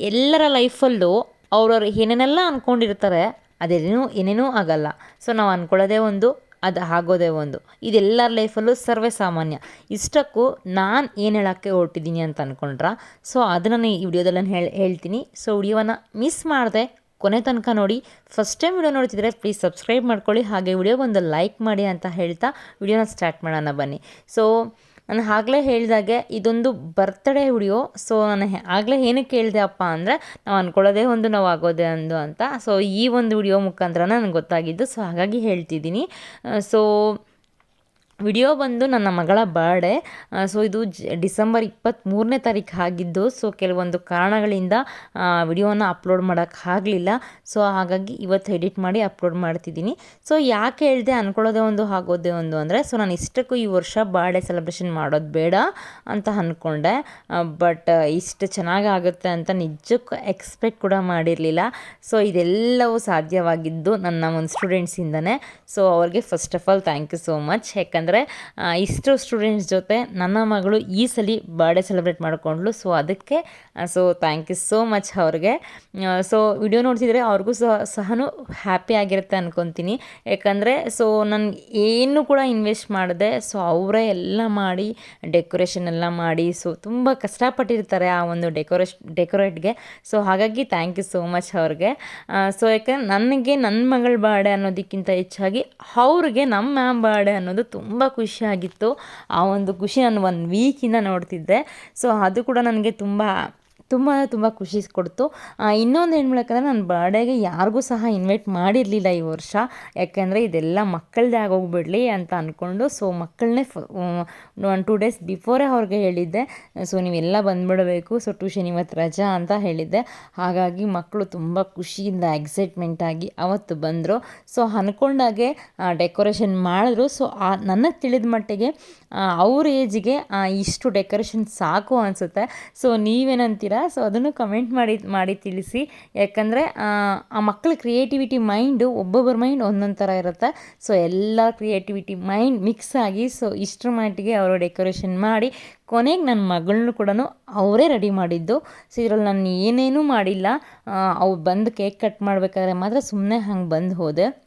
ಎಲ್ಲರ ಲೈಫಲ್ಲೂ ಅವ್ರವ್ರು ಏನೇನೆಲ್ಲ ಅಂದ್ಕೊಂಡಿರ್ತಾರೆ ಅದೇನೂ ಏನೇನೂ ಆಗಲ್ಲ. ಸೊ, ನಾವು ಅಂದ್ಕೊಳ್ಳೋದೇ ಒಂದು, ಅದು ಆಗೋದೇ ಒಂದು. ಇದೆಲ್ಲರ ಲೈಫಲ್ಲೂ ಸರ್ವೇ ಸಾಮಾನ್ಯ. ಇಷ್ಟಕ್ಕೂ ನಾನು ಏನು ಹೇಳೋಕ್ಕೆ ಹೊರಟಿದ್ದೀನಿ ಅಂತ ಅಂದ್ಕೊಂಡ್ರ ಸೊ, ಅದನ್ನು ನಾನು ಈ ವಿಡಿಯೋದಲ್ಲಿ ಹೇಳಿ, ಹೇಳ್ತೀನಿ. ಸೊ, ವಿಡಿಯೋವನ್ನು ಮಿಸ್ ಮಾಡಿದೆ, ಕೊನೆ ತನಕ ನೋಡಿ. ಫಸ್ಟ್ ಟೈಮ್ ವಿಡಿಯೋ ನೋಡ್ತಿದ್ರೆ ಪ್ಲೀಸ್ ಸಬ್ಸ್ಕ್ರೈಬ್ ಮಾಡ್ಕೊಳ್ಳಿ. ಹಾಗೆ ವಿಡಿಯೋಗೊಂದು ಲೈಕ್ ಮಾಡಿ ಅಂತ ಹೇಳ್ತಾ ವಿಡಿಯೋನ ಸ್ಟಾರ್ಟ್ ಮಾಡೋಣ ಬನ್ನಿ. ಸೊ ನಾನು ಆಗಲೇ ಹೇಳಿದಾಗೆ ಇದೊಂದು ಬರ್ತ್ಡೇ ವಿಡಿಯೋ ಸೊ ನಾನು ಆಗಲೇ ಏನಕ್ಕೆ ಹೇಳಿದೆ ಅಪ್ಪ ಅಂದರೆ, ನಾವು ಅಂದ್ಕೊಳ್ಳೋದೇ ಒಂದು ನಾವು ಆಗೋದೇ ಒಂದು ಅಂತ. ಸೊ ಈ ಒಂದು ವಿಡಿಯೋ ಮುಖಾಂತರ ನನಗೆ ಗೊತ್ತಾಗಿದ್ದು ಸೊ ಹಾಗಾಗಿ ಹೇಳ್ತಿದ್ದೀನಿ. ಸೊ ವಿಡಿಯೋ ಬಂದು ನನ್ನ ಮಗಳ ಬರ್ಡೇ ಸೊ ಇದು ಜ, ಡಿಸೆಂಬರ್ ಇಪ್ಪತ್ತ್ಮೂರನೇ ತಾರೀಕು ಆಗಿದ್ದು ಸೊ ಕೆಲವೊಂದು ಕಾರಣಗಳಿಂದ ವಿಡಿಯೋನ ಅಪ್ಲೋಡ್ ಮಾಡೋಕ್ಕಾಗಲಿಲ್ಲ ಸೊ ಹಾಗಾಗಿ ಇವತ್ತು ಎಡಿಟ್ ಮಾಡಿ ಅಪ್ಲೋಡ್ ಮಾಡ್ತಿದ್ದೀನಿ. ಸೊ ಯಾಕೆ ಹೇಳಿದೆ ಅಂದ್ಕೊಳ್ಳೋದೇ ಒಂದು ಆಗೋದೇ ಒಂದು ಅಂದರೆ ಸೊ ನಾನು ಇಷ್ಟಕ್ಕೂ ಈ ವರ್ಷ ಬರ್ಡೇ ಸೆಲೆಬ್ರೇಷನ್ ಮಾಡೋದು ಬೇಡ ಅಂತ ಅಂದ್ಕೊಂಡೆ ಬಟ್ ಇಷ್ಟು ಚೆನ್ನಾಗಿ ಆಗುತ್ತೆ ಅಂತ ನಿಜಕ್ಕೂ ಎಕ್ಸ್ಪೆಕ್ಟ್ ಕೂಡ ಮಾಡಿರಲಿಲ್ಲ. ಸೊ ಇದೆಲ್ಲವೂ ಸಾಧ್ಯವಾಗಿದ್ದು ನನ್ನ ಒಂದು ಸ್ಟೂಡೆಂಟ್ಸಿಂದನೇ ಸೊ ಅವ್ರಿಗೆ first of all thank you so much ಯಾಕಂದರೆ ಅಂದರೆ ಇಷ್ಟು ಸ್ಟೂಡೆಂಟ್ಸ್ ಜೊತೆ ನನ್ನ ಮಗಳು ಈ ಸಲ ಬರ್ಡೇ ಸೆಲೆಬ್ರೇಟ್ ಮಾಡಿಕೊಂಡ್ಳು. ಸೊ ಅದಕ್ಕೆ so thank you so much ಅವ್ರಿಗೆ. ಸೊ ವಿಡಿಯೋ ನೋಡ್ತಿದ್ರೆ ಅವ್ರಿಗೂ ಸಹ, ಸಹನೂ ಹ್ಯಾಪಿ ಆಗಿರುತ್ತೆ ಅನ್ಕೊತೀನಿ. ಯಾಕಂದರೆ ಸೊ ನಾನು ಏನು ಕೂಡ ಇನ್ವೆಸ್ಟ್ ಮಾಡಿದೆ ಸೊ ಅವರೇ ಎಲ್ಲ ಮಾಡಿ ಡೆಕೋರೇಷನ್ ಎಲ್ಲ ಮಾಡಿ ಸೊ ತುಂಬ ಕಷ್ಟಪಟ್ಟಿರ್ತಾರೆ ಆ ಒಂದು ಡೆಕೋರೇಷ್ ಡೆಕೋರೇಟ್ಗೆ ಸೊ ಹಾಗಾಗಿ ಥ್ಯಾಂಕ್ ಯು ಸೋ ಮಚ್ ಅವ್ರಿಗೆ. ಸೊ ಯಾಕಂದ್ರೆ, ನನಗೆ ನನ್ನ ಮಗಳ ಬಾಡೆ ಅನ್ನೋದಕ್ಕಿಂತ ಹೆಚ್ಚಾಗಿ ಅವ್ರಿಗೆ ನಮ್ಮ ಮ್ಯಾಮ್ ಬಾಡೆ ಅನ್ನೋದು ತುಂಬ ತುಂಬ ಖುಷಿಯಾಗಿತ್ತು ಆ ಒಂದು ಖುಷಿ ನಾನು ಒಂದು ವೀಕಿಂದ ನೋಡ್ತಿದ್ದೆ. ಸೊ ಅದು ಕೂಡ ನನಗೆ ತುಂಬ ತುಂಬ ತುಂಬ ಖುಷಿ ಕೊಡ್ತು. ಇನ್ನೊಂದು ಏನು ನಾನು ಬರ್ಡೇಗೆ ಯಾರಿಗೂ ಸಹ ಇನ್ವೈಟ್ ಮಾಡಿರಲಿಲ್ಲ ಈ ವರ್ಷ. ಯಾಕೆಂದರೆ ಇದೆಲ್ಲ ಮಕ್ಕಳದೇ ಆಗೋಗ್ಬಿಡಲಿ ಅಂತ ಅಂದ್ಕೊಂಡು ಸೊ ಮಕ್ಕಳನ್ನೇ ಒನ್ ಟೂ ಡೇಸ್ ಬಿಫೋರೇ ಅವ್ರಿಗೆ ಹೇಳಿದ್ದೆ. ಸೊ ನೀವೆಲ್ಲ ಬಂದುಬಿಡಬೇಕು ಸೊ ಟ್ಯೂಷನ್ ಇವತ್ತು ರಜಾ ಅಂತ ಹೇಳಿದ್ದೆ. ಹಾಗಾಗಿ ಮಕ್ಕಳು ತುಂಬ ಖುಷಿಯಿಂದ ಎಕ್ಸೈಟ್ಮೆಂಟಾಗಿ ಅವತ್ತು ಬಂದರು. ಸೊ ಅಂದ್ಕೊಂಡಾಗೆ ಡೆಕೋರೇಷನ್ ಮಾಡಿದ್ರು. ಸೊ ನನಗೆ ತಿಳಿದ ಮಟ್ಟಿಗೆ ಅವ್ರ ಏಜಿಗೆ ಇಷ್ಟು ಡೆಕೋರೇಷನ್ ಸಾಕು ಅನಿಸುತ್ತೆ. ಸೊ ನೀವೇನಂತೀರ? ಸೊ ಅದನ್ನು ಕಮೆಂಟ್ ಮಾಡಿ ಮಾಡಿ ತಿಳಿಸಿ. ಯಾಕಂದರೆ, ಆ ಮಕ್ಕಳ ಕ್ರಿಯೇಟಿವಿಟಿ ಮೈಂಡು ಒಬ್ಬೊಬ್ಬರ ಮೈಂಡ್ ಒಂದೊಂದು ಥರ ಇರುತ್ತೆ. ಸೊ ಎಲ್ಲ ಕ್ರಿಯೇಟಿವಿಟಿ ಮೈಂಡ್ ಮಿಕ್ಸ್ ಆಗಿ ಸೊ ಇಷ್ಟರ ಮಟ್ಟಿಗೆ ಅವರು ಡೆಕೋರೇಷನ್ ಮಾಡಿ, ಕೊನೆಗೆ ನನ್ನ ಮಗಳನ್ನೂ ಕೂಡ ಅವರೇ ರೆಡಿ ಮಾಡಿದ್ದು. ಸೊ ಇದರಲ್ಲಿ ನಾನು ಏನೇನೂ ಮಾಡಿಲ್ಲ. ಅವು ಬಂದು ಕೇಕ್ ಕಟ್ ಮಾಡಬೇಕಾದ್ರೆ ಮಾತ್ರ ಸುಮ್ಮನೆ ಹಂಗೆ ಬಂದು ಹೋದೆ.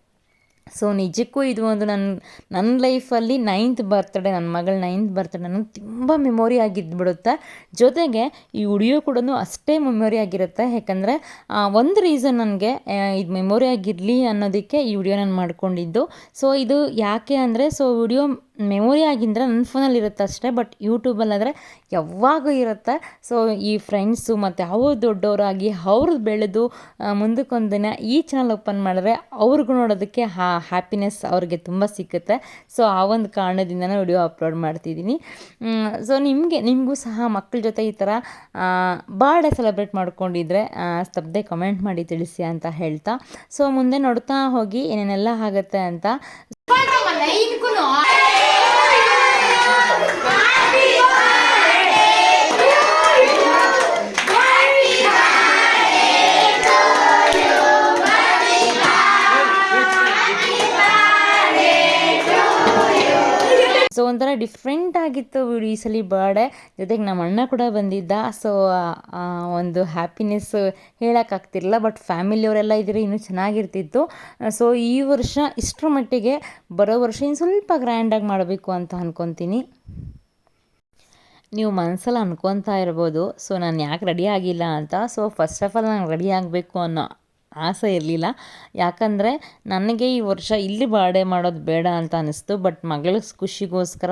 ಸೊ ನಿಜಕ್ಕೂ ಇದು ಒಂದು ನನ್ನ ನನ್ನ ಲೈಫಲ್ಲಿ ನೈನ್ತ್ ಬರ್ತ್ಡೇ ನನ್ನ ಮಗಳ ನೈನ್ತ್ ಬರ್ತ್ಡೇ ನನಗೆ ತುಂಬ ಮೆಮೊರಿ ಆಗಿದ್ದುಬಿಡುತ್ತೆ ಜೊತೆಗೆ ಈ ವಿಡಿಯೋ ಕೂಡ ಅಷ್ಟೇ ಮೆಮೊರಿ ಆಗಿರುತ್ತೆ. ಯಾಕಂದರೆ ಒಂದು ರೀಸನ್ ನನಗೆ ಇದು ಮೆಮೊರಿ ಆಗಿರಲಿ ಅನ್ನೋದಕ್ಕೆ ಈ ವಿಡಿಯೋ ನಾನು ಮಾಡ್ಕೊಂಡಿದ್ದು. ಸೊ ಇದು ಯಾಕೆ ಅಂದರೆ ಸೊ ವಿಡಿಯೋ ಮೆಮೊರಿ ಆಗಿಂದ್ರೆ ನನ್ನ ಫೋನಲ್ಲಿ ಇರುತ್ತೆ ಅಷ್ಟೇ ಬಟ್ ಯೂಟ್ಯೂಬಲ್ಲಾದರೆ ಯಾವಾಗೂ ಇರುತ್ತೆ. ಸೊ ಈ ಫ್ರೆಂಡ್ಸು ಮತ್ತು ಅವ್ರು ದೊಡ್ಡವರಾಗಿ ಅವ್ರು ಬೆಳೆದು ಮುಂದಕ್ಕೊಂದು ದಿನ ಈ ಚಾನಲ್ ಓಪನ್ ಮಾಡಿದ್ರೆ ಅವ್ರಿಗೂ ನೋಡೋದಕ್ಕೆ ಹಾ ಹ್ಯಾಪಿನೆಸ್ ಅವ್ರಿಗೆ ತುಂಬ ಸಿಕ್ಕುತ್ತೆ ಸೊ ಆ ಒಂದು ಕಾರಣದಿಂದನೇ ವಿಡಿಯೋ ಅಪ್ಲೋಡ್ ಮಾಡ್ತಿದ್ದೀನಿ. ಸೊ ನಿಮಗೆ, ನಿಮಗೂ ಸಹ ಮಕ್ಕಳ ಜೊತೆ ಈ ಥರ ಬರ್ಡೇ ಸೆಲೆಬ್ರೇಟ್ ಮಾಡ್ಕೊಂಡಿದ್ರೆ ತಪ್ಪದೆ ಕಮೆಂಟ್ ಮಾಡಿ ತಿಳಿಸಿ ಅಂತ ಹೇಳ್ತಾ. ಸೊ ಮುಂದೆ ನೋಡ್ತಾ ಹೋಗಿ ಏನೇನೆಲ್ಲ ಆಗುತ್ತೆ ಅಂತ. ಒಂಥರ ಡಿಫ್ರೆಂಟ್ ಆಗಿತ್ತು ಈ ಸಲ ಬರ್ಡೇ ಜೊತೆಗೆ ನಮ್ಮ ಅಣ್ಣ ಕೂಡ ಬಂದಿದ್ದ. ಸೊ ಒಂದು ಹ್ಯಾಪಿನೆಸ್ ಹೇಳೋಕ್ಕಾಗ್ತಿರಲಿಲ್ಲ ಬಟ್ ಫ್ಯಾಮಿಲಿಯವರೆಲ್ಲ ಇದ್ದರೆ ಇನ್ನೂ ಚೆನ್ನಾಗಿರ್ತಿತ್ತು. ಸೊ ಈ ವರ್ಷ ಇಷ್ಟರ ಮಟ್ಟಿಗೆ ಬರೋ ವರ್ಷ ಇನ್ನು ಸ್ವಲ್ಪ ಗ್ರ್ಯಾಂಡಾಗಿ ಮಾಡಬೇಕು ಅಂತ ಅಂದ್ಕೊತೀನಿ ನೀವು ಮನಸ್ಸಲ್ಲಿ ಅನ್ಕೊತಾ ಇರ್ಬೋದು. ಸೊ ನಾನು ಯಾಕೆ ರೆಡಿ ಆಗಿಲ್ಲ ಅಂತ. ಸೊ ಫಸ್ಟ್ ಆಫ್ ಆಲ್ ನಾನು ರೆಡಿ ಆಗಬೇಕು ಅನ್ನೋ ಆಸೆ ಇರಲಿಲ್ಲ. ಯಾಕಂದರೆ ನನಗೆ ಈ ವರ್ಷ ಇಲ್ಲಿ ಬಾಡೆ ಮಾಡೋದು ಬೇಡ ಅಂತ ಅನ್ನಿಸ್ತು ಬಟ್ ಮಗಳ ಖುಷಿಗೋಸ್ಕರ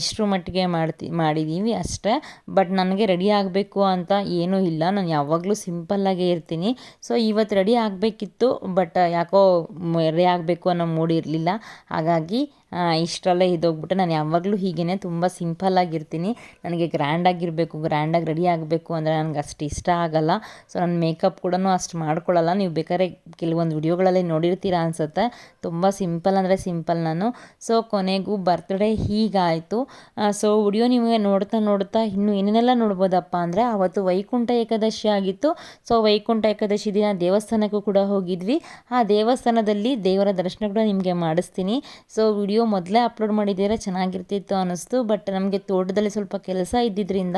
ಇಷ್ಟರ ಮಟ್ಟಿಗೆ ಮಾಡ್ತಿ ಮಾಡಿದ್ದೀವಿ ಅಷ್ಟೇ. ಬಟ್ ನನಗೆ ರೆಡಿ ಆಗಬೇಕು ಅಂತ ಏನೂ ಇಲ್ಲ. ನಾನು ಯಾವಾಗಲೂ ಸಿಂಪಲ್ಲಾಗೇ ಇರ್ತೀನಿ. ಸೊ ಇವತ್ತು ರೆಡಿ ಆಗಬೇಕಿತ್ತು. ಬಟ್ ಯಾಕೋ ರೆಡಿ ಆಗಬೇಕು ಅನ್ನೋ ಮೂಡಿರಲಿಲ್ಲ ಹಾಗಾಗಿ ಇಷ್ಟರಲ್ಲೇ ಇದೋಗ್ಬಿಟ್ಟು ನಾನು ಯಾವಾಗಲೂ ಹೀಗೇ ತುಂಬ ಸಿಂಪಲ್ಲಾಗಿರ್ತೀನಿ ನನಗೆ ಗ್ರ್ಯಾಂಡಾಗಿರಬೇಕು ಗ್ರ್ಯಾಂಡಾಗಿ ರೆಡಿ ಆಗಬೇಕು ಅಂದರೆ ನನಗೆ ಅಷ್ಟು ಇಷ್ಟ ಆಗಲ್ಲ. ಸೊ ನಾನು ಮೇಕಪ್ ಕೂಡ ಅಷ್ಟು ಮಾಡ್ಕೊಳ್ಳಲ್ಲ. ನೀವು ಬೇಕಾದ್ರೆ ಕೆಲವೊಂದು ವಿಡಿಯೋಗಳಲ್ಲಿ ನೋಡಿರ್ತೀರ ಅನಿಸುತ್ತೆ. ತುಂಬ ಸಿಂಪಲ್ ಅಂದರೆ ಸಿಂಪಲ್ ನಾನು. ಸೊ ಕೊನೆಗೂ ಬರ್ತ್ಡೇ ಹೀಗಾಯಿತು. ಸೊ ವಿಡಿಯೋ ನಿಮಗೆ ನೋಡ್ತಾ ನೋಡ್ತಾ ಇನ್ನೂ ಏನೇನೆಲ್ಲ ನೋಡ್ಬೋದಪ್ಪ ಅಂದರೆ ಆವತ್ತು ವೈಕುಂಠ ಏಕಾದಶಿ ಆಗಿತ್ತು. ಸೊ ವೈಕುಂಠ ಏಕಾದಶಿ ದಿನ ದೇವಸ್ಥಾನಕ್ಕೂ ಕೂಡ ಹೋಗಿದ್ವಿ. ಆ ದೇವಸ್ಥಾನದಲ್ಲಿ ದೇವರ ದರ್ಶನ ಕೂಡ ನಿಮಗೆ ಮಾಡಿಸ್ತೀನಿ. ಸೊ ವಿಡಿಯೋ ಮೊದಲೇ ಅಪ್ಲೋಡ್ ಮಾಡಿದ್ದೀರಾ? ಚೆನ್ನಾಗಿರ್ತಿತ್ತು ಅನ್ನಿಸ್ತು. ಬಟ್ ನಮಗೆ ತೋಟದಲ್ಲಿ ಸ್ವಲ್ಪ ಕೆಲಸ ಇದ್ದಿದ್ದರಿಂದ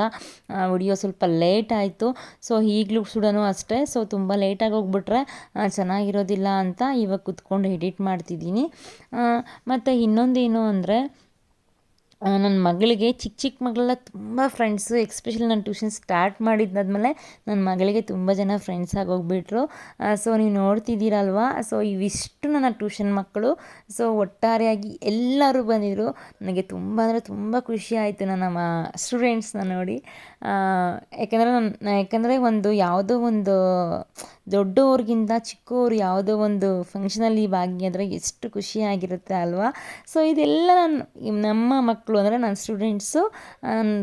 ವಿಡಿಯೋ ಸ್ವಲ್ಪ ಲೇಟ್ ಆಯಿತು. ಸೊ, ಈಗಲೂ ಸುಡೋನು ಅಷ್ಟೇ. ಸೊ, ತುಂಬ ಲೇಟಾಗಿ ಹೋಗ್ಬಿಟ್ರೆ ಚೆನ್ನಾಗಿರೋದಿಲ್ಲ ಅಂತ ಇವಾಗ ಕುತ್ಕೊಂಡು ಎಡಿಟ್ ಮಾಡ್ತಿದ್ದೀನಿ. ಮತ್ತು ಇನ್ನೊಂದೇನು ಅಂದರೆ ನನ್ನ ಮಗಳಿಗೆ ಚಿಕ್ಕ ಚಿಕ್ಕ ಮಗಳೆಲ್ಲ ತುಂಬ ಫ್ರೆಂಡ್ಸು ಎಕ್ಸ್ಪೆಷಲಿ ನಾನು ಟ್ಯೂಷನ್ ಸ್ಟಾರ್ಟ್ ಮಾಡಿದ್ದಾದ್ಮೇಲೆ ನನ್ನ ಮಗಳಿಗೆ ತುಂಬ ಜನ ಫ್ರೆಂಡ್ಸ್ ಆಗೋಗ್ಬಿಟ್ರು. ಸೊ ನೀವು ನೋಡ್ತಿದ್ದೀರಲ್ವಾ? ಸೊ ಇವಿಷ್ಟು ನನ್ನ ಟ್ಯೂಷನ್ ಮಕ್ಕಳು. ಸೊ ಒಟ್ಟಾರೆಯಾಗಿ ಎಲ್ಲರೂ ಬಂದಿದ್ದರು ನನಗೆ ತುಂಬ ಅಂದರೆ ತುಂಬ ಖುಷಿ ಆಯಿತು ನನ್ನ ಸ್ಟೂಡೆಂಟ್ಸ್ನ ನೋಡಿ. ಯಾಕೆಂದರೆ ನನ್ನ ಯಾಕಂದರೆ ಒಂದು ಯಾವುದೋ ಒಂದು ದೊಡ್ಡವ್ರಿಗಿಂತ ಚಿಕ್ಕವರು ಯಾವುದೋ ಒಂದು ಫಂಕ್ಷನಲ್ಲಿ ಭಾಗಿಯಾದರೆ ಎಷ್ಟು ಖುಷಿಯಾಗಿರುತ್ತೆ ಅಲ್ವಾ? ಸೊ ಇದೆಲ್ಲ ನಾನು ನಮ್ಮ ಮಕ್ಕಳು ಅಂದರೆ ನನ್ನ ಸ್ಟೂಡೆಂಟ್ಸು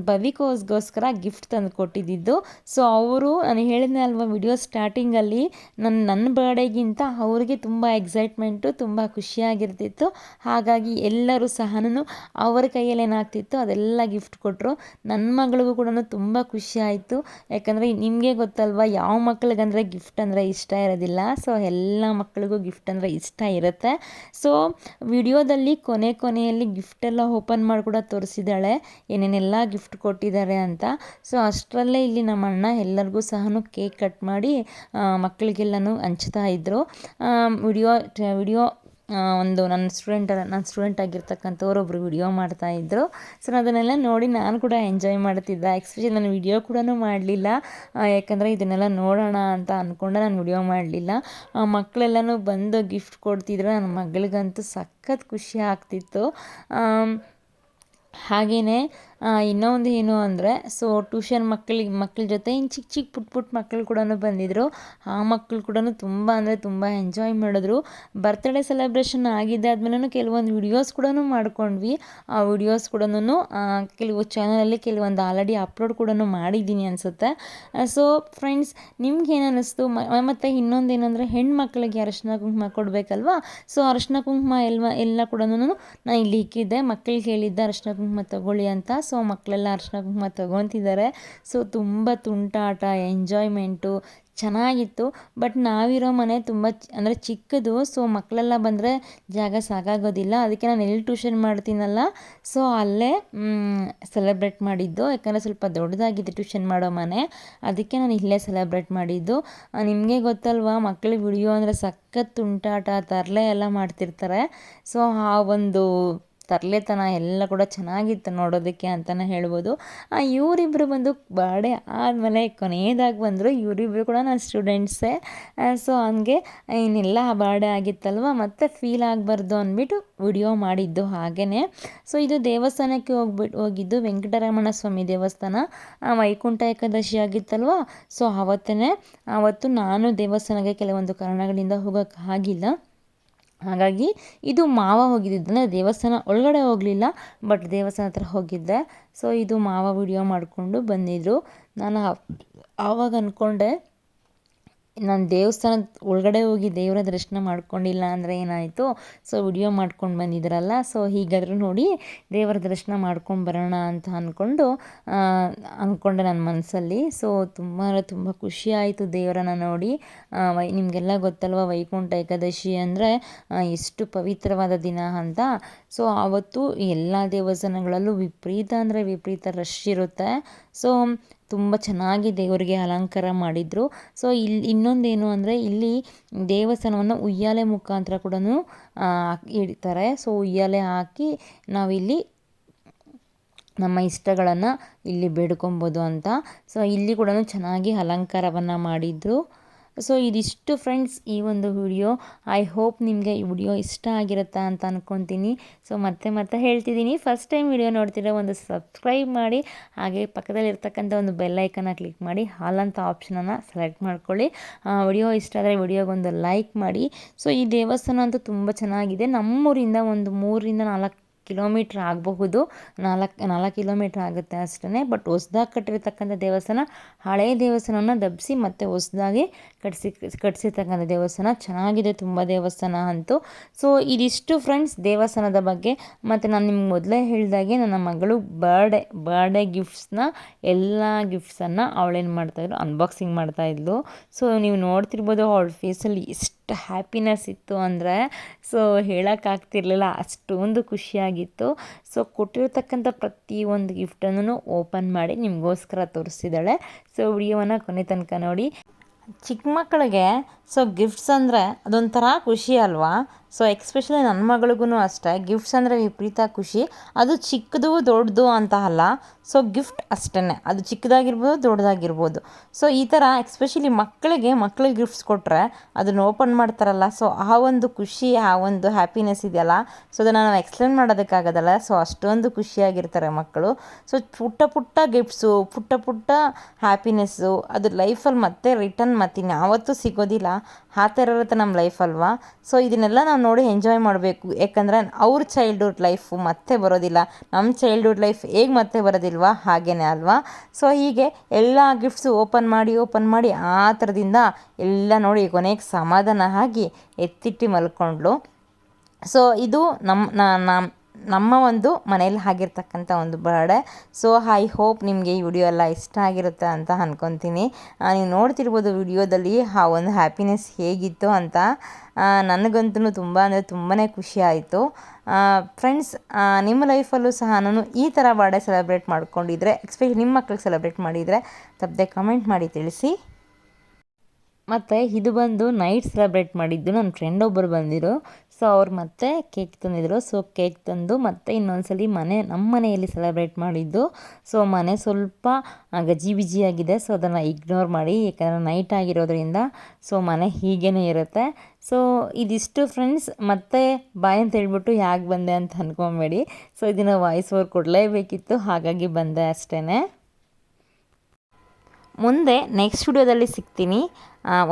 ಭವಿಕೋಸ್ಗೋಸ್ಕರ ಗಿಫ್ಟ್ ತಂದು ಕೊಟ್ಟಿದ್ದಿದ್ದು. ಸೊ ಅವರು ನಾನು ಹೇಳಿದ್ದೆ ಅಲ್ವಾ ವಿಡಿಯೋ ಸ್ಟಾರ್ಟಿಂಗಲ್ಲಿ ನನ್ನ ನನ್ನ ಬರ್ಡೇಗಿಂತ ಅವ್ರಿಗೆ ತುಂಬ ಎಕ್ಸೈಟ್ಮೆಂಟು ತುಂಬ ಖುಷಿಯಾಗಿರ್ತಿತ್ತು ಹಾಗಾಗಿ ಎಲ್ಲರೂ ಸಹ ಅವರ ಕೈಯಲ್ಲಿ ಏನಾಗ್ತಿತ್ತು ಅದೆಲ್ಲ ಗಿಫ್ಟ್ ಕೊಟ್ಟರು ನನ್ನ ಮಗಳಿಗೂ ಕೂಡ ತುಂಬ ಖುಷಿ ಆಯಿತು. ಯಾಕಂದರೆ ನಿಮಗೆ ಗೊತ್ತಲ್ವ, ಯಾವ ಮಕ್ಳಿಗಂದರೆ ಗಿಫ್ಟ್ ಅಂದರೆ ಇಷ್ಟ ಇರೋದಿಲ್ಲ. ಸೊ ಎಲ್ಲ ಮಕ್ಕಳಿಗೂ ಗಿಫ್ಟ್ ಅಂದರೆ ಇಷ್ಟ ಇರುತ್ತೆ. ಸೊ ವಿಡಿಯೋದಲ್ಲಿ ಕೊನೆ ಕೊನೆಯಲ್ಲಿ ಗಿಫ್ಟೆಲ್ಲ ಓಪನ್ ಮಾಡಿ ಕೂಡ ತೋರಿಸಿದ್ದಾಳೆ. ಏನೇನೆಲ್ಲ ಗಿಫ್ಟ್ ಕೊಟ್ಟಿದ್ದಾರೆ ಅಂತ. ಸೊ ಅಷ್ಟರಲ್ಲೇ ಇಲ್ಲಿ ನಮ್ಮ ಅಣ್ಣ ಎಲ್ಲರಿಗೂ ಸಹ ಕೇಕ್ ಕಟ್ ಮಾಡಿ ಮಕ್ಕಳಿಗೆಲ್ಲನೂ ಹಂಚ್ತಾ ಇದ್ದರು ವಿಡಿಯೋ ವಿಡಿಯೋ ಒಂದು ನನ್ನ ಸ್ಟೂಡೆಂಟ್ ನನ್ನ ಸ್ಟೂಡೆಂಟ್ ಆಗಿರ್ತಕ್ಕಂಥವ್ರು ಒಬ್ಬರು ವಿಡಿಯೋ ಮಾಡ್ತಾಯಿದ್ರು ಸೊ ಅದನ್ನೆಲ್ಲ ನೋಡಿ ನಾನು ಕೂಡ ಎಂಜಾಯ್ ಮಾಡ್ತಿದ್ದೆ. ಎಕ್ಸ್ಪೆಷಲಿ ನಾನು ವಿಡಿಯೋ ಕೂಡ ಮಾಡಲಿಲ್ಲ. ಯಾಕಂದರೆ ಇದನ್ನೆಲ್ಲ ನೋಡೋಣ ಅಂತ ಅಂದ್ಕೊಂಡೆ ನಾನು ವಿಡಿಯೋ ಮಾಡಲಿಲ್ಲ. ಮಕ್ಕಳೆಲ್ಲನೂ ಬಂದು ಗಿಫ್ಟ್ ಕೊಡ್ತಿದ್ರು. ನನ್ನ ಮಗಳಿಗಂತೂ ಸಖತ್ ಖುಷಿ ಆಗ್ತಿತ್ತು. ಹಾಗೆಯೇ ಇನ್ನೊಂದು ಏನು ಅಂದರೆ ಸೊ ಟ್ಯೂಷನ್ ಮಕ್ಕಳಿಗೆ ಮಕ್ಕಳ ಜೊತೆ ಇನ್ನು ಚಿಕ್ಕ ಚಿಕ್ಕ ಪುಟ್ಟ ಪುಟ್ಟ ಮಕ್ಕಳು ಕೂಡ ಬಂದಿದ್ದರು ಆ ಮಕ್ಕಳು ಕೂಡ ತುಂಬ ಅಂದರೆ ತುಂಬ ಎಂಜಾಯ್ ಮಾಡಿದ್ರು. ಬರ್ತ್ಡೇ ಸೆಲೆಬ್ರೇಷನ್ ಆಗಿದ್ದಾದ್ಮೇಲೂ ಕೆಲವೊಂದು ವಿಡಿಯೋಸ್ ಕೂಡ ಮಾಡ್ಕೊಂಡ್ವಿ. ಆ ವಿಡಿಯೋಸ್ ಕೂಡ ಕೆಲವು ಚಾನಲಲ್ಲಿ ಕೆಲವೊಂದು ಆಲ್ರೆಡಿ ಅಪ್ಲೋಡ್ ಕೂಡ ಮಾಡಿದ್ದೀನಿ ಅನಿಸುತ್ತೆ. ಸೊ ಫ್ರೆಂಡ್ಸ್ ನಿಮ್ಗೆ ಏನು ಅನ್ನಿಸ್ತು ಮತ್ತು ಇನ್ನೊಂದು ಏನಂದರೆ, ಹೆಣ್ಮಕ್ಳಿಗೆ ಅರಶಿನ ಕುಂಕುಮ ಕೊಡಬೇಕಲ್ವಾ? ಸೊ ಅರಶಿನ ಕುಂಕುಮ ಎಲ್ಲ ಎಲ್ಲ ಕೂಡ ನಾನು ಇಲ್ಲಿ ಇಕ್ಕಿದ್ದೆ. ಮಕ್ಕಳಿಗೆ ಹೇಳಿದ್ದೆ ಅರಶಿನ ಕುಂಕುಮ ತಗೊಳ್ಳಿ ಅಂತ. ಸೊ ಮಕ್ಕಳೆಲ್ಲ ಅರ್ಶಿನ ಕುಂಕುಮ ತೊಗೊತಿದ್ದಾರೆ ಸೊ ತುಂಬ ತುಂಟಾಟ, ಎಂಜಾಯ್ಮೆಂಟು ಚೆನ್ನಾಗಿತ್ತು. ಬಟ್ ನಾವಿರೋ ಮನೆ ತುಂಬ ಅಂದರೆ ಚಿಕ್ಕದು. ಸೊ ಮಕ್ಕಳೆಲ್ಲ ಬಂದರೆ ಜಾಗ ಸಾಕಾಗೋದಿಲ್ಲ. ಅದಕ್ಕೆ ನಾನು ಎಲ್ಲಿ ಟ್ಯೂಷನ್ ಮಾಡ್ತೀನಲ್ಲ, ಸೊ ಅಲ್ಲೇ ಸೆಲೆಬ್ರೇಟ್ ಮಾಡಿದ್ದು. ಯಾಕಂದರೆ ಸ್ವಲ್ಪ ದೊಡ್ಡದಾಗಿದೆ ಟ್ಯೂಷನ್ ಮಾಡೋ ಮನೆ. ಅದಕ್ಕೆ ನಾನು ಇಲ್ಲೇ ಸೆಲೆಬ್ರೇಟ್ ಮಾಡಿದ್ದು. ನಿಮಗೆ ಗೊತ್ತಲ್ವಾ ಮಕ್ಕಳಿಗೆ ವಿಡಿಯೋ ಅಂದರೆ ಸಖತ್ ತುಂಟಾಟ, ತರಲೆ ಎಲ್ಲ ಮಾಡ್ತಿರ್ತಾರೆ. ಸೊ ಆ ಒಂದು ತರಲೆತನ ಎಲ್ಲ ಕೂಡ ಚೆನ್ನಾಗಿತ್ತು ನೋಡೋದಕ್ಕೆ ಅಂತಲೇ ಹೇಳ್ಬೋದು. ಇವರಿಬ್ಬರು ಬಂದು ಬಾಡೆ ಆದಮೇಲೆ ಕೊನೆಯದಾಗಿ ಬಂದರು ಇವರಿಬ್ಬರು ಕೂಡ ನನ್ನ ಸ್ಟೂಡೆಂಟ್ಸೇ. ಸೊ ಹಂಗೆ ಇನ್ನೆಲ್ಲ ಬಾಡೆ ಆಗಿತ್ತಲ್ವ, ಮತ್ತೆ ಫೀಲ್ ಆಗಬಾರ್ದು ಅಂದ್ಬಿಟ್ಟು ವಿಡಿಯೋ ಮಾಡಿದ್ದು ಹಾಗೇ ಸೊ ಇದು ದೇವಸ್ಥಾನಕ್ಕೆ ಹೋಗ್ಬಿಟ್ಟು ಹೋಗಿದ್ದು ವೆಂಕಟರಮಣ ಸ್ವಾಮಿ ದೇವಸ್ಥಾನ. ವೈಕುಂಠ ಏಕಾದಶಿ ಆಗಿತ್ತಲ್ವ ಸೊ ಆವತ್ತೇ ಆವತ್ತು ನಾನು ದೇವಸ್ಥಾನಕ್ಕೆ ಕೆಲವೊಂದು ಕಾರಣಗಳಿಂದ ಹೋಗೋಕ್ಕಾಗಿಲ್ಲ ಹಾಗಾಗಿ ಇದು ಮಾವ ಹೋಗಿದ್ದಿದ್ದು. ಅಂದರೆ ದೇವಸ್ಥಾನ ಒಳಗಡೆ ಹೋಗಲಿಲ್ಲ ಬಟ್ ದೇವಸ್ಥಾನ ಹತ್ರ ಹೋಗಿದ್ದೆ. ಸೊ ಇದು ಮಾವ ವಿಡಿಯೋ ಮಾಡಿಕೊಂಡು ಬಂದಿದ್ದರು ನಾನು ಆವಾಗ ಅಂದ್ಕೊಂಡೆ ನಾನು ದೇವಸ್ಥಾನದ ಒಳಗಡೆ ಹೋಗಿ ದೇವರ ದರ್ಶನ ಮಾಡ್ಕೊಂಡಿಲ್ಲ ಅಂದರೆ ಏನಾಯಿತು? ಸೊ ವಿಡಿಯೋ ಮಾಡ್ಕೊಂಡು ಬಂದಿದ್ರಲ್ಲ. ಸೊ ಹೀಗಾದರೂ ನೋಡಿ ದೇವರ ದರ್ಶನ ಮಾಡ್ಕೊಂಡು ಬರೋಣ ಅಂತ ಅಂದ್ಕೊಂಡು ಅಂದ್ಕೊಂಡೆ ನನ್ನ ಮನಸ್ಸಲ್ಲಿ ಸೊ ತುಂಬ ತುಂಬ ಖುಷಿ ಆಯಿತು ದೇವರನ್ನ ನೋಡಿ. ವೈ, ನಿಮಗೆಲ್ಲ ಗೊತ್ತಲ್ವ ವೈಕುಂಠ ಏಕಾದಶಿ ಅಂದರೆ ಎಷ್ಟು ಪವಿತ್ರವಾದ ದಿನ ಅಂತ. ಸೊ ಆವತ್ತು ಎಲ್ಲ ದೇವಸ್ಥಾನಗಳಲ್ಲೂ ವಿಪರೀತ ಅಂದರೆ ವಿಪರೀತ ರಶ್ ಇರುತ್ತೆ. ಸೊ ತುಂಬ ಚೆನ್ನಾಗಿ ದೇವರಿಗೆ ಅಲಂಕಾರ ಮಾಡಿದರು. ಸೊ ಇಲ್ಲಿ ಇನ್ನೊಂದೇನು ಅಂದರೆ ಇಲ್ಲಿ ದೇವಸ್ಥಾನವನ್ನು ಉಯ್ಯಾಲೆ ಮುಖಾಂತರ ಕೂಡ ಇಡ್ತಾರೆ. ಸೊ ಉಯ್ಯಾಲೆ ಹಾಕಿ ನಾವಿಲ್ಲಿ ನಮ್ಮ ಇಷ್ಟಗಳನ್ನು ಇಲ್ಲಿ ಬೇಡ್ಕೊಬೋದು ಅಂತ. ಸೊ ಇಲ್ಲಿ ಕೂಡ ಚೆನ್ನಾಗಿ ಅಲಂಕಾರವನ್ನು ಮಾಡಿದರು. ಸೊ ಇದಿಷ್ಟು ಫ್ರೆಂಡ್ಸ್ ಈ ಒಂದು ವಿಡಿಯೋ ಐ ಹೋಪ್ ನಿಮಗೆ ಈ ವಿಡಿಯೋ ಇಷ್ಟ ಆಗಿರುತ್ತಾ ಅಂತ ಅಂದ್ಕೊತೀನಿ ಸೊ ಮತ್ತೆ ಮತ್ತೆ ಹೇಳ್ತಿದ್ದೀನಿ. ಫಸ್ಟ್ ಟೈಮ್ ವಿಡಿಯೋ ನೋಡ್ತಿರೋ ಒಂದು ಸಬ್ಸ್ಕ್ರೈಬ್ ಮಾಡಿ, ಹಾಗೆ ಪಕ್ಕದಲ್ಲಿರ್ತಕ್ಕಂಥ ಒಂದು ಬೆಲ್ಲೈಕನ್ನ ಕ್ಲಿಕ್ ಮಾಡಿ ಹಾಲ್ ಅಂತ ಆಪ್ಷನನ್ನು ಸೆಲೆಕ್ಟ್ ಮಾಡ್ಕೊಳ್ಳಿ. ವಿಡಿಯೋ ಇಷ್ಟ ಆದರೆ ವಿಡಿಯೋಗೊಂದು ಲೈಕ್ ಮಾಡಿ. ಸೊ ಈ ದೇವಸ್ಥಾನ ಅಂತೂ ತುಂಬ ಚೆನ್ನಾಗಿದೆ. ನಮ್ಮೂರಿಂದ ಒಂದು ಮೂರರಿಂದ ನಾಲ್ಕು ಕಿಲೋಮೀಟ್ರ್ ಆಗಬಹುದು. ನಾಲ್ಕು ನಾಲ್ಕು ಕಿಲೋಮೀಟ್ರ್ ಆಗುತ್ತೆ ಅಷ್ಟೇ ಬಟ್ ಹೊಸ್ದಾಗಿ ಕಟ್ಟಿರ್ತಕ್ಕಂಥ ದೇವಸ್ಥಾನ ಹಳೆಯ ದೇವಸ್ಥಾನವನ್ನು ದಬ್ಬಿಸಿ ಮತ್ತು ಹೊಸ್ದಾಗಿ ಕಟ್ಸಿ, ಕಟ್ಸಿರ್ತಕ್ಕಂಥ ದೇವಸ್ಥಾನ. ಚೆನ್ನಾಗಿದೆ ತುಂಬ ದೇವಸ್ಥಾನ ಅಂತೂ. ಸೊ ಇದಿಷ್ಟು ಫ್ರೆಂಡ್ಸ್ ದೇವಸ್ಥಾನದ ಬಗ್ಗೆ. ಮತ್ತು ನಾನು ನಿಮ್ಗೆ ಮೊದಲೇ ಹೇಳಿದಾಗೆ ನನ್ನ ಮಗಳು ಬರ್ಡೇ ಬರ್ಡೇ ಗಿಫ್ಟ್ಸ್ನ ಎಲ್ಲ ಗಿಫ್ಟ್ಸನ್ನು ಅವಳೇನು ಮಾಡ್ತಾಯಿದ್ರು ಅನ್ಬಾಕ್ಸಿಂಗ್ ಮಾಡ್ತಾಯಿದ್ಲು ಸೊ ನೀವು ನೋಡ್ತಿರ್ಬೋದು ಅವಳ ಫೇಸಲ್ಲಿ ಎಷ್ಟು ಎಷ್ಟು ಹ್ಯಾಪಿನೆಸ್ ಇತ್ತು ಅಂದರೆ ಸೊ ಹೇಳೋಕ್ಕಾಗ್ತಿರ್ಲಿಲ್ಲ ಅಷ್ಟೊಂದು ಖುಷಿಯಾಗಿತ್ತು. ಸೊ ಕೊಟ್ಟಿರ್ತಕ್ಕಂಥ ಪ್ರತಿಯೊಂದು ಗಿಫ್ಟನ್ನು ಓಪನ್ ಮಾಡಿ ನಿಮಗೋಸ್ಕರ ತೋರಿಸಿದ್ದಾಳೆ. ಸೊ ವಿಡಿಯೋವನ್ನು ಕೊನೆ ತನಕ ನೋಡಿ. ಚಿಕ್ಕ ಮಕ್ಕಳಿಗೆ ಸೊ ಗಿಫ್ಟ್ಸ್ ಅಂದರೆ ಅದೊಂಥರ ಖುಷಿ ಅಲ್ವಾ? ಸೊ ಎಕ್ಸ್ಪೆಷಲಿ ನನ್ನ ಮಗಳಿಗೂ ಅಷ್ಟೇ. ಗಿಫ್ಟ್ಸ್ ಅಂದರೆ ವಿಪರೀತ ಖುಷಿ. ಅದು ಚಿಕ್ಕದು, ದೊಡ್ಡದು ಅಂತ ಅಲ್ಲ. ಸೊ ಗಿಫ್ಟ್ ಅಷ್ಟೇ ಅದು ಚಿಕ್ಕದಾಗಿರ್ಬೋದು, ದೊಡ್ಡದಾಗಿರ್ಬೋದು. ಸೊ ಈ ಥರ ಎಕ್ಸ್ಪೆಷಲಿ ಮಕ್ಕಳಿಗೆ ಮಕ್ಕಳಿಗೆ ಗಿಫ್ಟ್ಸ್ ಕೊಟ್ಟರೆ ಅದನ್ನು ಓಪನ್ ಮಾಡ್ತಾರಲ್ಲ. ಸೊ ಆ ಒಂದು ಖುಷಿ, ಆ ಒಂದು ಹ್ಯಾಪಿನೆಸ್ ಇದೆಯಲ್ಲ. ಸೊ ಅದನ್ನು ನಾವು ಎಕ್ಸ್ಪ್ಲೇನ್ ಮಾಡೋದಕ್ಕಾಗೋದಲ್ಲ. ಸೊ ಅಷ್ಟೊಂದು ಖುಷಿಯಾಗಿರ್ತಾರೆ ಮಕ್ಕಳು. ಸೊ ಪುಟ್ಟ ಪುಟ್ಟ ಗಿಫ್ಟ್ಸು ಪುಟ್ಟ ಪುಟ್ಟ ಹ್ಯಾಪಿನೆಸ್ಸು ಅದು ಲೈಫಲ್ಲಿ ಮತ್ತೆ ರಿಟರ್ನ್ ಮತ್ತೆ ಇನ್ಯಾವತ್ತೂ ಸಿಗೋದಿಲ್ಲ. ಆ ಥರ ಇರುತ್ತೆ ನಮ್ಮ ಲೈಫ್ ಅಲ್ವಾ. ಸೊ ಇದನ್ನೆಲ್ಲ ನಾವು ನೋಡಿ ಎಂಜಾಯ್ ಮಾಡಬೇಕು. ಯಾಕಂದರೆ ಅವ್ರ ಚೈಲ್ಡ್ಹುಡ್ ಲೈಫು ಮತ್ತೆ ಬರೋದಿಲ್ಲ. ನಮ್ಮ ಚೈಲ್ಡ್ಹುಡ್ ಲೈಫ್ ಹೇಗೆ ಮತ್ತೆ ಬರೋದಿಲ್ವಾ? ಹಾಗೇನೆ ಅಲ್ವಾ? ಸೊ ಹೀಗೆ ಎಲ್ಲ ಗಿಫ್ಟ್ಸು ಓಪನ್ ಮಾಡಿ ಓಪನ್ ಮಾಡಿ ಆ ಥರದಿಂದ ಎಲ್ಲ ನೋಡಿ ಕೊನೆಗೆ ಸಮಾಧಾನ ಆಗಿ ಎತ್ತಿಟ್ಟು ಮಲ್ಕೊಂಡ್ಳು. ಸೊ ಇದು ನಮ್ಮ ನಮ್ಮ ನಮ್ಮ ಒಂದು ಮನೇಲಿ ಆಗಿರ್ತಕ್ಕಂಥ ಒಂದು ಬರ್ಡೆ. ಸೊ ಐ ಹೋಪ್ ನಿಮಗೆ ಈ ವಿಡಿಯೋ ಎಲ್ಲ ಇಷ್ಟ ಆಗಿರುತ್ತೆ ಅಂತ ಅಂದ್ಕೊತೀನಿ ನೀವು ನೋಡ್ತಿರ್ಬೋದು ವಿಡಿಯೋದಲ್ಲಿ ಆ ಒಂದು ಹ್ಯಾಪಿನೆಸ್ ಹೇಗಿತ್ತು ಅಂತ. ನನಗಂತೂ ತುಂಬ ಅಂದರೆ ತುಂಬಾ ಖುಷಿ ಆಯಿತು. ಫ್ರೆಂಡ್ಸ್ ನಿಮ್ಮ ಲೈಫಲ್ಲೂ ಸಹ ನಾನು ಈ ಥರ ಬರ್ಡೆ ಸೆಲೆಬ್ರೇಟ್ ಮಾಡ್ಕೊಂಡಿದ್ರೆ ಎಕ್ಸ್ಪೆಷಲಿ ನಿಮ್ಮ ಮಕ್ಕಳಿಗೆ ಸೆಲೆಬ್ರೇಟ್ ಮಾಡಿದರೆ, ತಪ್ಪದೆ ಕಮೆಂಟ್ ಮಾಡಿ ತಿಳಿಸಿ. ಮತ್ತು ಇದು ಬಂದು ನೈಟ್ ಸೆಲೆಬ್ರೇಟ್ ಮಾಡಿದ್ದು ನನ್ನ ಫ್ರೆಂಡ್ ಒಬ್ಬರು ಬಂದಿರು ಸೊ ಅವ್ರು ಮತ್ತೆ ಕೇಕ್ ತಂದಿದ್ರು. ಸೊ ಕೇಕ್ ತಂದು ಮತ್ತೆ ಇನ್ನೊಂದು ಸಲ ಮನೆ ನಮ್ಮ ಮನೆಯಲ್ಲಿ ಸೆಲೆಬ್ರೇಟ್ ಮಾಡಿದ್ದು. ಸೊ ಮನೆ ಸ್ವಲ್ಪ ಗಜಿ ಬಿಜಿಯಾಗಿದೆ ಸೊ ಅದನ್ನು ಇಗ್ನೋರ್ ಮಾಡಿ, ಯಾಕಂದರೆ ನೈಟ್ ಆಗಿರೋದ್ರಿಂದ ಸೊ ಮನೆ ಹೀಗೇ ಇರುತ್ತೆ. ಸೊ ಇದಿಷ್ಟು ಫ್ರೆಂಡ್ಸ್ ಮತ್ತೆ ಬಾಯ್ ಅಂತ ಹೇಳ್ಬಿಟ್ಟು ಹೇಗೆ ಬಂದೆ ಅಂತ ಅಂದ್ಕೊಬೇಡಿ ಸೊ ಇದನ್ನು ವಾಯ್ಸ್ ಓವರ್ ಕೊಡಲೇಬೇಕಿತ್ತು. ಹಾಗಾಗಿ ಬಂದೆ ಅಷ್ಟೇ ಮುಂದೆ ನೆಕ್ಸ್ಟ್ ವಿಡಿಯೋದಲ್ಲಿ ಸಿಗ್ತೀನಿ.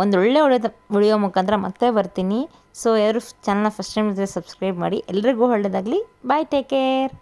ಒಂದು ಒಳ್ಳೆ ಒಳ್ಳೆಯ ವಿಡಿಯೋ ಮುಖಾಂತರ ಮತ್ತೆ ಬರ್ತೀನಿ. ಸೊ ಯಾರು ಚಾನಲ್ನ ಫಸ್ಟ್ ಟೈಮ್ ಇದ್ದರೆ ಸಬ್ಸ್ಕ್ರೈಬ್ ಮಾಡಿ. ಎಲ್ರಿಗೂ ಒಳ್ಳೆಯದಾಗಲಿ ಬಾಯ್ ಟೇಕ್ ಕೇರ್